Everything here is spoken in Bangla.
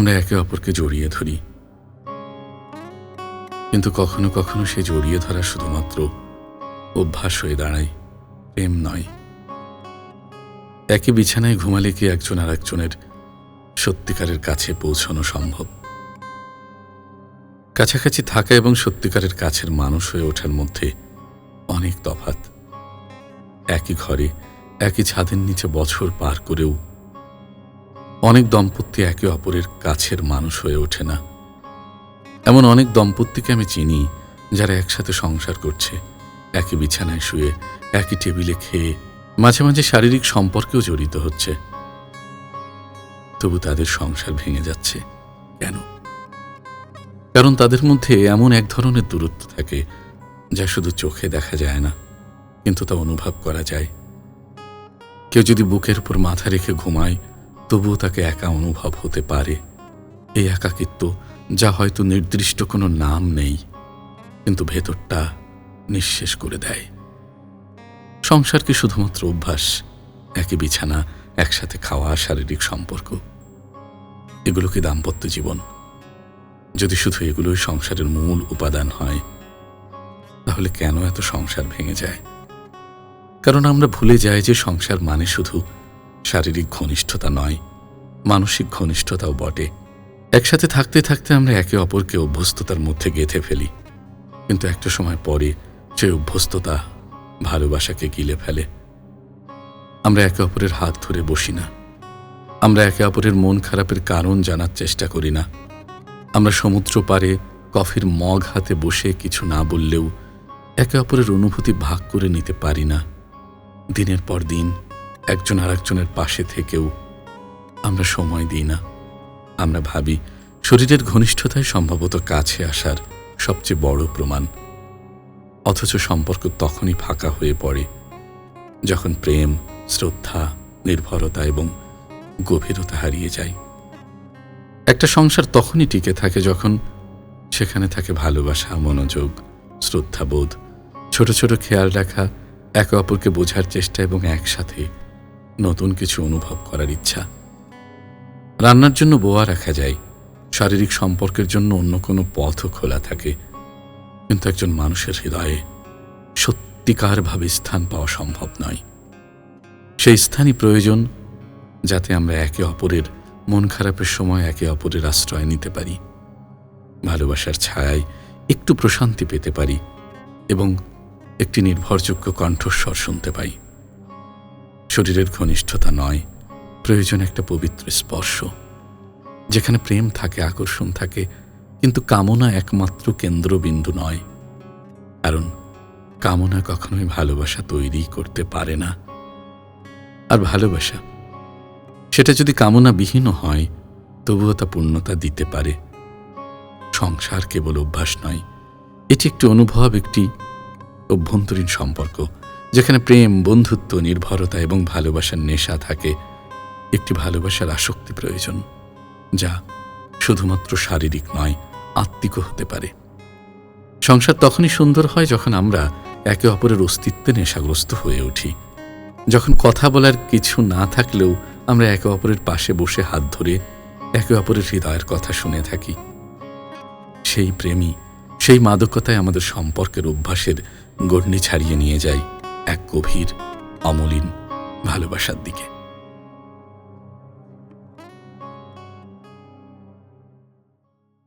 আমরা একে অপরকে জড়িয়ে ধরি। কিন্তু কখনো কখনো সে জড়িয়ে ধরা শুধুমাত্র অভ্যাস হয়ে দাঁড়ায়, প্রেম নয়। একই বিছানায় ঘুমালে কি একজন আর একজনের সত্যিকারের কাছে পৌঁছানো সম্ভব? কাছাকাছি থাকা এবং সত্যিকারের কাছের মানুষ হয়ে ওঠার মধ্যে অনেক তফাত একই ঘরে, একই ছাদের নিচে বছর পার করেও অনেক দম্পতি একে অপরের কাছের মানুষ হয়ে ওঠে না। এমন অনেক দম্পতিকে আমি চিনি, যারা একসাথে সংসার করছে, একই বিছানায় শুয়ে, একই টেবিলে খেয়ে, মাঝে মাঝে শারীরিক সম্পর্কেও জড়িত হচ্ছে। তবু তাদের সংসার ভেঙে যাচ্ছে। কেন? কারণ তাদের মধ্যে এমন এক ধরনের দূরত্ব থাকে, যা শুধু চোখে দেখা যায় না, কিন্তু তা অনুভব করা যায়। কেউ যদি বুকের উপর মাথা রেখে ঘুমায় তবুও তাকে একা অনুভব হতে পারে। এই একাকিত্ব, যা হয়তো নির্দিষ্ট কোনো নাম নেই, কিন্তু ভেতরটা নিঃশেষ করে দেয়। সংসার কি শুধুমাত্র অভ্যাস, একই বিছানা, একসাথে খাওয়া, শারীরিক সম্পর্ক? এগুলো কি দাম্পত্য জীবন? যদি শুধু এগুলোই সংসারের মূল উপাদান হয়, তাহলে কেন এত সংসার ভেঙে যায়? কারণ আমরা ভুলে যাই যে সংসার মানে শুধু শারীরিক ঘনিষ্ঠতা নয় মানসিক ঘনিষ্ঠতাও বটে। একসাথে থাকতে থাকতে আমরা একে অপরকে অভ্যস্ততার মধ্যে গেঁথে ফেলি। কিন্তু একটা সময় পরে সেই অভ্যস্ততা ভালোবাসাকে গিলে ফেলে। আমরা একে অপরের হাত ধরে বসি না। আমরা একে অপরের মন খারাপের কারণ জানার চেষ্টা করি না। আমরা সমুদ্র পারে কফির মগ হাতে বসে কিছু না বললেও একে অপরের অনুভূতি ভাগ করে নিতে পারি না। দিনের পর দিন একজন আরেকজনের পাশে থেকেও আমরা সময় দিই না। আমরা ভাবি, শরীরের ঘনিষ্ঠতায় সম্ভবত কাছে আসার সবচেয়ে বড় প্রমাণ। অথচ সম্পর্ক তখনই ফাঁকা হয়ে পড়ে, যখন প্রেম, শ্রদ্ধা, নির্ভরতা এবং গভীরতা হারিয়ে যায়। একটা সংসার তখনই টিকে থাকে যখন সেখানে থাকে ভালোবাসা, মনোযোগ, শ্রদ্ধাবোধ, ছোট ছোট খেয়াল রাখা, একে অপরকে বোঝার চেষ্টা এবং একসাথে নতুন কিছু অনুভব করার ইচ্ছা। রান্নার জন্য বোয়া রাখা যায়। শারীরিক সম্পর্কের জন্য অন্য কোনো পথও খোলা থাকে। কিন্তু একজন মানুষের হৃদয়ে সত্যিকারভাবে স্থান পাওয়া সম্ভব নয়। সেই স্থানই প্রয়োজন যাতে আমরা একে অপরের মন খারাপের সময় একে অপরের আশ্রয় নিতে পারি। ভালোবাসার ছায়ায় একটু প্রশান্তি পেতে পারি এবং একটি নির্ভরযোগ্য কণ্ঠস্বর শুনতে পাই। শরীরের ঘনিষ্ঠতা নয় প্রয়োজন একটা পবিত্র স্পর্শ, যেখানে প্রেম থাকে, আকর্ষণ থাকে, কিন্তু কামনা একমাত্র কেন্দ্রবিন্দু নয়। কারণ কামনা কখনোই ভালোবাসা তৈরি করতে পারে না। আর ভালোবাসা, সেটা যদি কামনাবিহীন হয়, তবুও তা পূর্ণতা দিতে পারে। সংসার কেবল অভ্যাস নয়, এটি একটি অনুভব, একটি অভ্যন্তরীণ সম্পর্ক, যেখানে প্রেম, বন্ধুত্ব, নির্ভরতা এবং ভালোবাসার নেশা থাকে। একটি ভালোবাসার আসক্তি প্রয়োজন, যা শুধুমাত্র শারীরিক নয়, আত্মিকও হতে পারে। সংসার তখনই সুন্দর হয় যখন আমরা একে অপরের অস্তিত্বে নেশাগ্রস্ত হয়ে উঠি। যখন কথা বলার কিছু না থাকলেও আমরা একে অপরের পাশে বসে হাত ধরে একে অপরের হৃদয়ের কথা শুনে থাকি। সেই প্রেমী সেই মাদকতায় আমাদের সম্পর্কের অভ্যাসের গণ্ডি ছাড়িয়ে নিয়ে যায় এক গভীর, অমলিন ভালোবাসার দিকে।